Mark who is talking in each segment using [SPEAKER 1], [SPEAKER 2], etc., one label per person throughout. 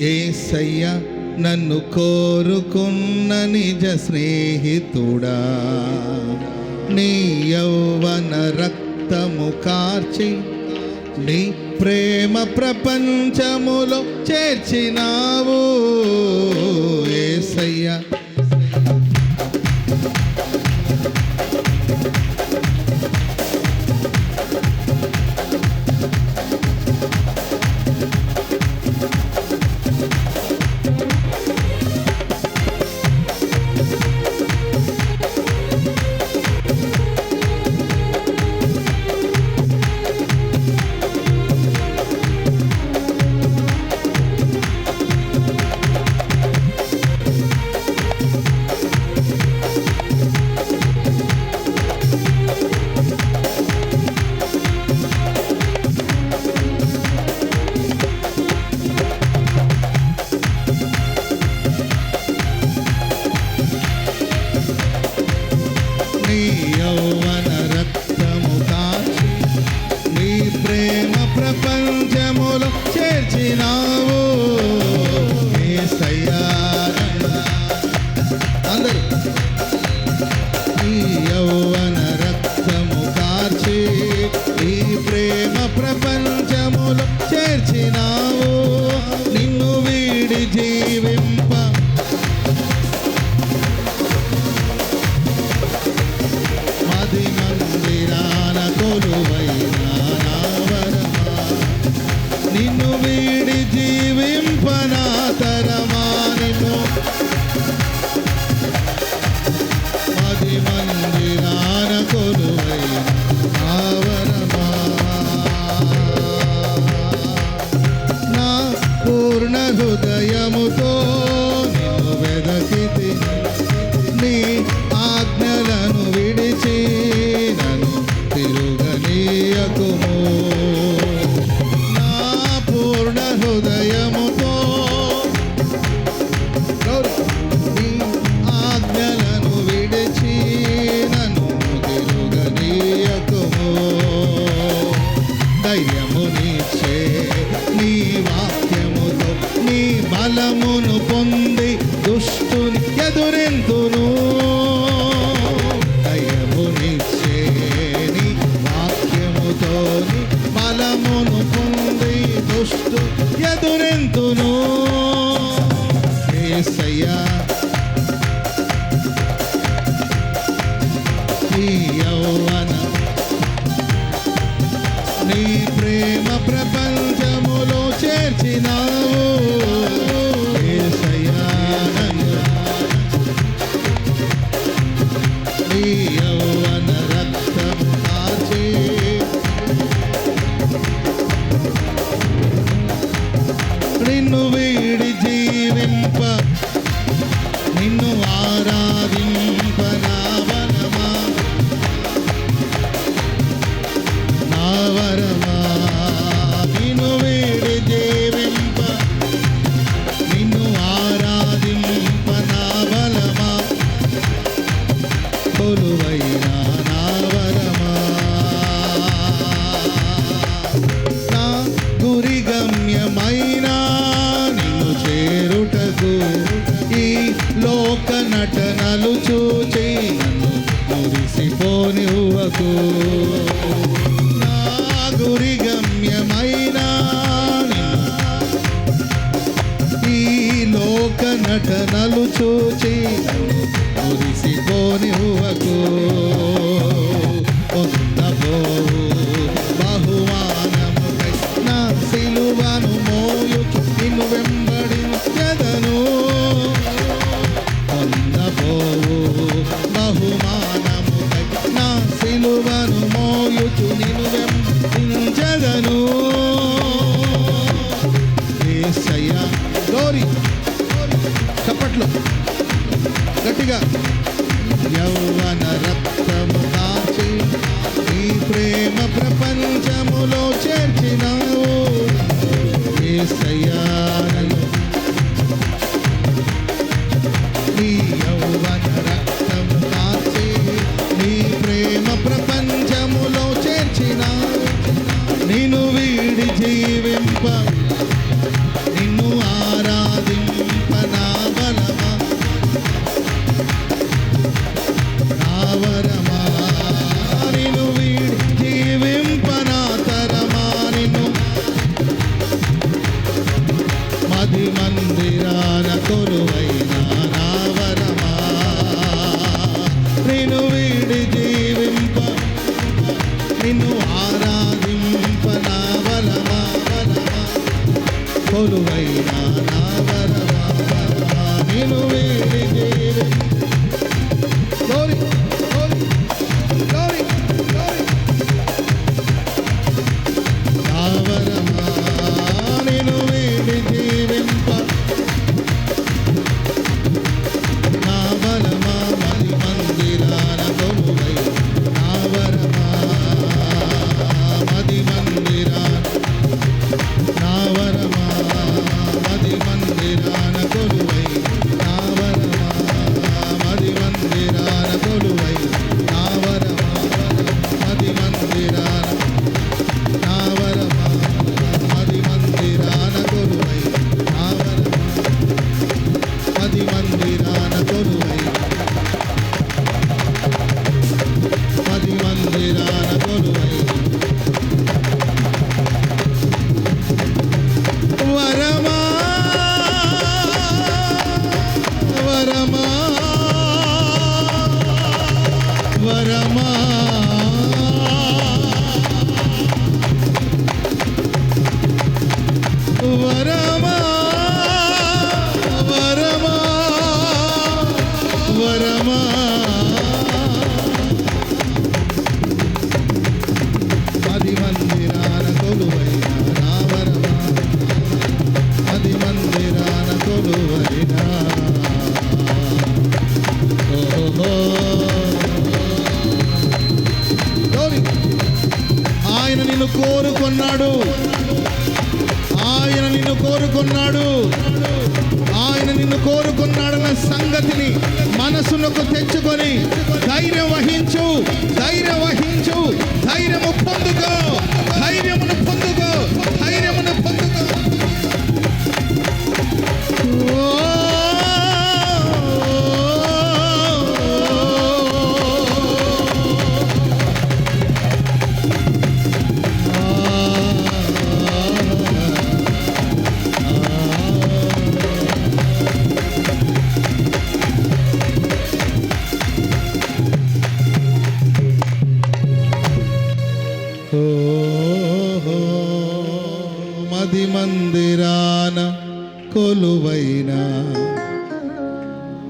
[SPEAKER 1] ఏసయ్య నన్ను కోరుకున్న నిజ స్నేహితుడా. నీ యౌవన రక్తము కార్చి నీ ప్రేమ ప్రపంచములో చేర్చినావు. హృదయముతో ఈ లోక నటనలు చూచి మురిసిపోని హువకు పొందబోవు బహుమానము కృష్ణ సిలువను మోయుచు నిన్ను నిన్ను విడిచి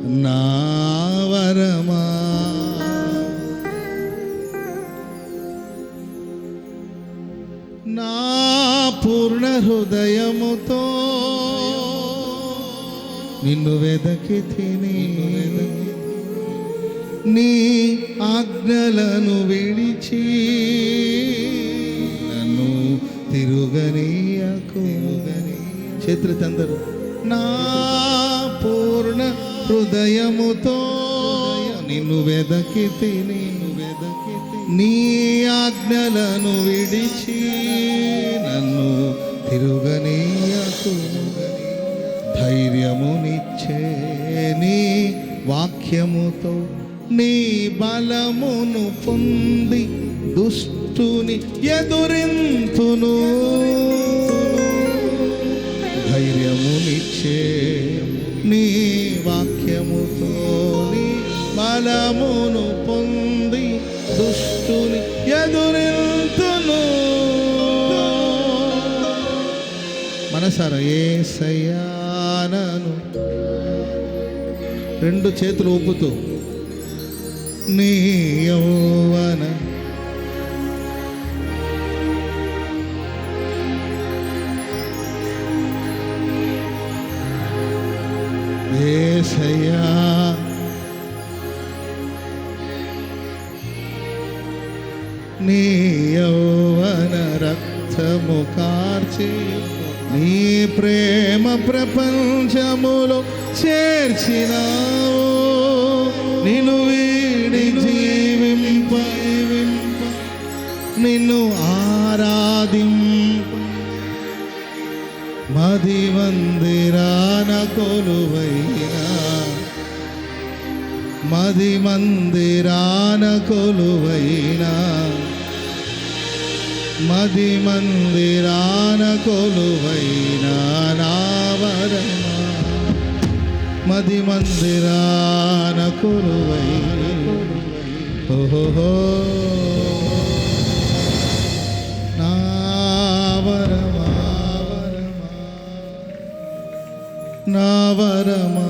[SPEAKER 1] నా వరమా? నా పూర్ణ హృదయముతో నిన్ను వెదకి తిని నీ ఆజ్ఞలను విడిచి నన్ను తిరుగనీయకు. చేతులు తందరు నా హృదయముతో నిన్ను వెదకి తిని వెదకి నీ ఆజ్ఞలను విడిచి నన్ను తిరుగనీయకు. ధైర్యమునిచ్చే నీ వాక్యముతో నీ బలమును పొంది దుష్టుని ఎదురింతును. ధైర్యమునిచ్చే నీ వాక్య ఫలమును పొంది దుష్టుని ఎదురింతును. మనసారా సయానను రెండు చేతులు ఊపుతూ నీ యౌవన ప్రేమ ప్రపంచములో చేర్చినావు. నిన్ను వీడి జీవింపై నిన్ను ఆరాధిం. మది మందిరాన కొలువైనా. మది మందిరాన కొలువైనా. మది మందిరాన కొలువైన నావరణ మది మందిరాన కొలువై ఓహో నావరమా నావరమా